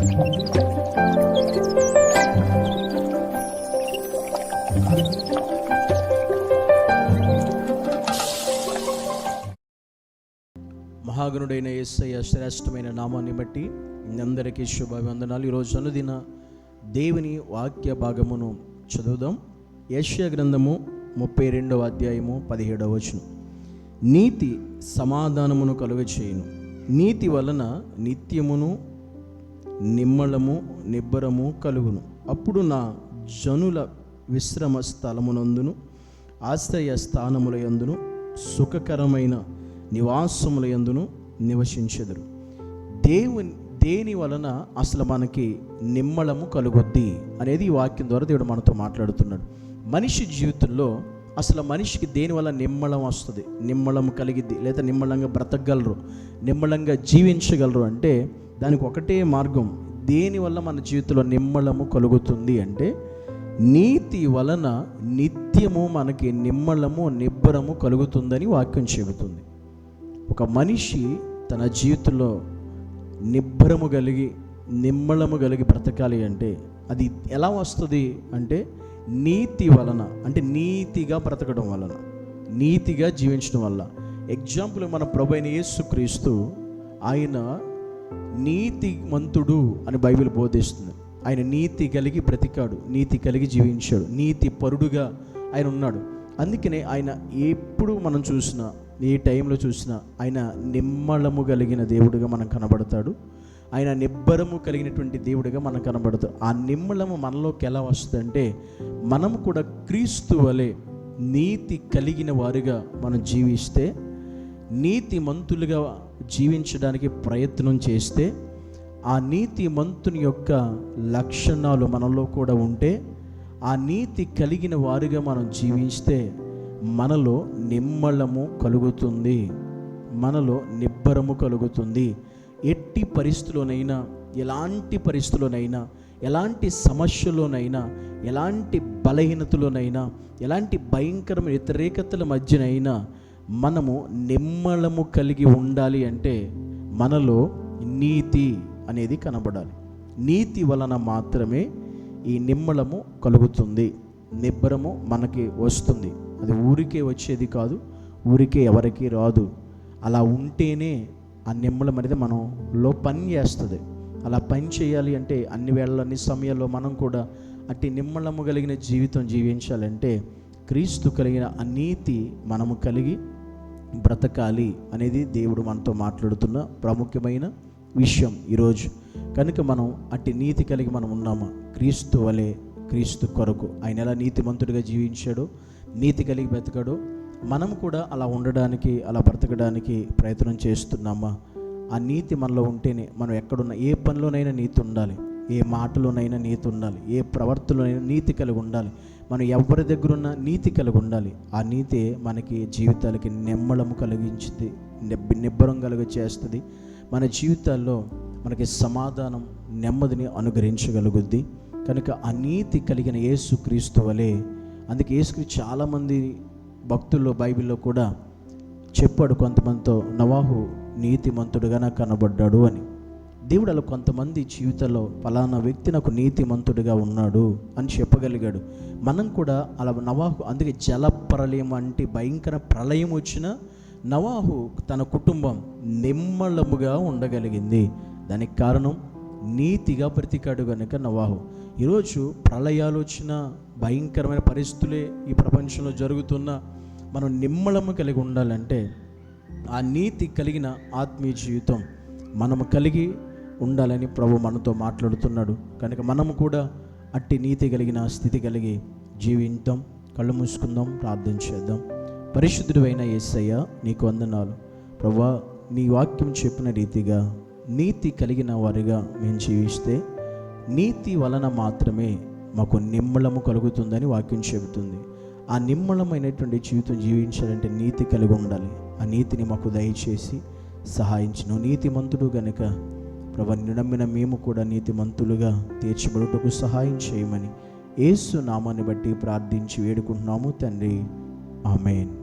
మహాగణుడైన SI శ్రేష్టమైన నామాన్ని బట్టి అందరికీ శుభాభివందనాలు. ఈరోజు అనుదిన దేవుని వాక్య భాగమును చదువుదాం. యశ్య గ్రంథము ముప్పై రెండవ అధ్యాయము పదిహేడవ వచనం. నీతి సమాధానమును కలుగ చేయును నీతి వలన నిత్యమును నిమ్మళము నిబ్బరము కలుగును. అప్పుడు నా జనుల విశ్రమ స్థలమునందును ఆశ్రయ స్థానముల యందును సుఖకరమైన నివాసముల యందును నివసించెదరు. దేవుని దేని వలన అసలు మనకి నిమ్మళము కలుగుద్ది అనేది ఈ వాక్యం ద్వారా దేవుడు మనతో మాట్లాడుతున్నాడు. మనిషి జీవితంలో అసలు మనిషికి దేని వల్ల నిమ్మళం వస్తుంది? నిమ్మళం కలిగిద్ది లేదా నిమ్మళంగా బ్రతకగలరు? నిమ్మళంగా జీవించగలరు అంటే దానికి ఒకటే మార్గం. దేనివల్ల మన జీవితంలో నిమ్మళము కలుగుతుంది అంటే నీతి వలన నిత్యము మనకి నిమ్మళము నిబ్బరము కలుగుతుందని వాక్యం చెబుతుంది. ఒక మనిషి తన జీవితంలో నిబ్బరము కలిగి నిమ్మళము కలిగి బ్రతకాలి అంటే అది ఎలా వస్తుంది అంటే నీతి వలన అంటే నీతిగా బ్రతకడం వలన నీతిగా జీవించడం వల్ల. ఎగ్జాంపుల్ మన ప్రభు అయిన యేసుక్రీస్తు ఆయన నీతిమంతుడు అని బైబిల్ బోధిస్తుంది. ఆయన నీతి కలిగి బ్రతికాడు నీతి కలిగి జీవించాడు నీతి పరుడుగా ఆయన ఉన్నాడు. అందుకనే ఆయన ఎప్పుడు మనం చూసినా ఏ టైంలో చూసినా ఆయన నిమ్మళము కలిగిన దేవుడిగా మనం కనబడతాడు. ఆయన నిబ్బరము కలిగినటువంటి దేవుడిగా మనం కనబడతాడు. ఆ నిమ్మళము మనలోకి ఎలా వస్తుందంటే మనం కూడా క్రీస్తు వలె నీతి కలిగిన వారిగా మనం జీవిస్తే నీతి మంతులుగా జీవించడానికి ప్రయత్నం చేస్తే ఆ నీతి మంతుని యొక్క లక్షణాలు మనలో కూడా ఉంటే ఆ నీతి కలిగిన వారిగా మనం జీవిస్తే మనలో నిమ్మళము కలుగుతుంది. మనలో నిబ్బరము కలుగుతుంది. ఎట్టి పరిస్థితుల్లోనైనా ఎలాంటి పరిస్థితుల్లోనైనా ఎలాంటి సమస్యలోనైనా ఎలాంటి బలహీనతలోనైనా ఎలాంటి భయంకరమైన వ్యతిరేకతల మధ్యనైనా మనము నిమ్మలము కలిగి ఉండాలి అంటే మనలో నీతి అనేది కనబడాలి. నీతి వలన మాత్రమే ఈ నిమ్మళము కలుగుతుంది. నిబ్బరము మనకి వస్తుంది. అది ఊరికే వచ్చేది కాదు ఊరికే ఎవరికి రాదు. అలా ఉంటేనే ఆ నిమ్మలం అనేది మనలో పని చేస్తుంది. అలా పని చేయాలి అంటే అన్ని వేళల్లో అన్ని సమయాల్లో మనం కూడా అట్టి నిమ్మలము కలిగిన జీవితం జీవించాలంటే క్రీస్తు కలిగిన ఆ నీతి మనము కలిగి బ్రతకాలి అనేది దేవుడు మనతో మాట్లాడుతున్న ప్రాముఖ్యమైన విషయం ఈరోజు. కనుక మనం అట్టి నీతి కలిగి మనం ఉన్నామా? క్రీస్తు వలె క్రీస్తు కొరకు. ఆయన ఎలా నీతిమంతుడిగా జీవించాడో నీతి కలిగి బ్రతకడు మనం కూడా అలా ఉండడానికి అలా బ్రతకడానికి ప్రయత్నం చేస్తున్నామా? ఆ నీతి మనలో ఉంటేనే మనం ఎక్కడున్నా ఏ పనిలోనైనా నీతి ఉండాలి. ఏ మాటలోనైనా నీతి ఉండాలి. ఏ ప్రవర్తనలోనైనా నీతి కలిగి ఉండాలి. మనం ఎవరి దగ్గర ఉన్న నీతి కలిగి ఉండాలి. ఆ నీతి మనకి జీవితాలకి నెమ్మలము కలిగించింది నిబ్బ నిబ్బరం కలిగి చేస్తుంది మన జీవితాల్లో మనకి సమాధానం నెమ్మదిని అనుగ్రహించగలుగుద్ది. కనుక ఆ నీతి కలిగిన యేసు క్రీస్తు వలె అందుకే యేసుక్రీ చాలామంది భక్తుల్లో బైబిల్లో కూడా చెప్పాడు కొంతమందితో నవాహు నీతిమంతుడుగా నాకు కనబడ్డాడు అని. దేవుడు అలా కొంతమంది జీవితంలో ఫలానా వ్యక్తి నాకు నీతిమంతుడిగా ఉన్నాడు అని చెప్పగలిగాడు. మనం కూడా అలా నవాహు అందుకే జల ప్రళయం అంటే భయంకర ప్రళయం వచ్చిన నవాహు తన కుటుంబం నిమ్మళముగా ఉండగలిగింది. దానికి కారణం నీతిగా బ్రతికాడు కనుక నవాహు. ఈరోజు ప్రళయాలు వచ్చిన భయంకరమైన పరిస్థితులే ఈ ప్రపంచంలో జరుగుతున్న మనం నిమ్మళము కలిగి ఉండాలంటే ఆ నీతి కలిగిన ఆత్మీయ జీవితం మనము కలిగి ఉండాలని ప్రభు మనతో మాట్లాడుతున్నాడు. కనుక మనము కూడా అట్టి నీతి కలిగిన స్థితి కలిగి జీవించాం కళ్ళు మూసుకుందాం ప్రార్థన చేద్దాం. పరిశుద్ధుడు అయిన యేసయ్య నీకు వందనాలు. ప్రభా నీ వాక్యం చెప్పిన రీతిగా నీతి కలిగిన వారిగా మేము జీవిస్తే నీతి వలన మాత్రమే మాకు నిమ్మళము కలుగుతుందని వాక్యం చెబుతుంది. ఆ నిమ్మలమైనటువంటి జీవితం జీవించాలంటే నీతి కలిగి ఉండాలి. ఆ నీతిని మాకు దయచేసి సహాయించను నీతిమంతుడు గనుక ప్రభు నమ్మిన మేము కూడా నీతిమంతులుగా తీర్చబడుటకు సహాయం చేయమని ఏసు నామాన్ని బట్టి ప్రార్థించి వేడుకుంటున్నాము తండ్రి. ఆమెన్.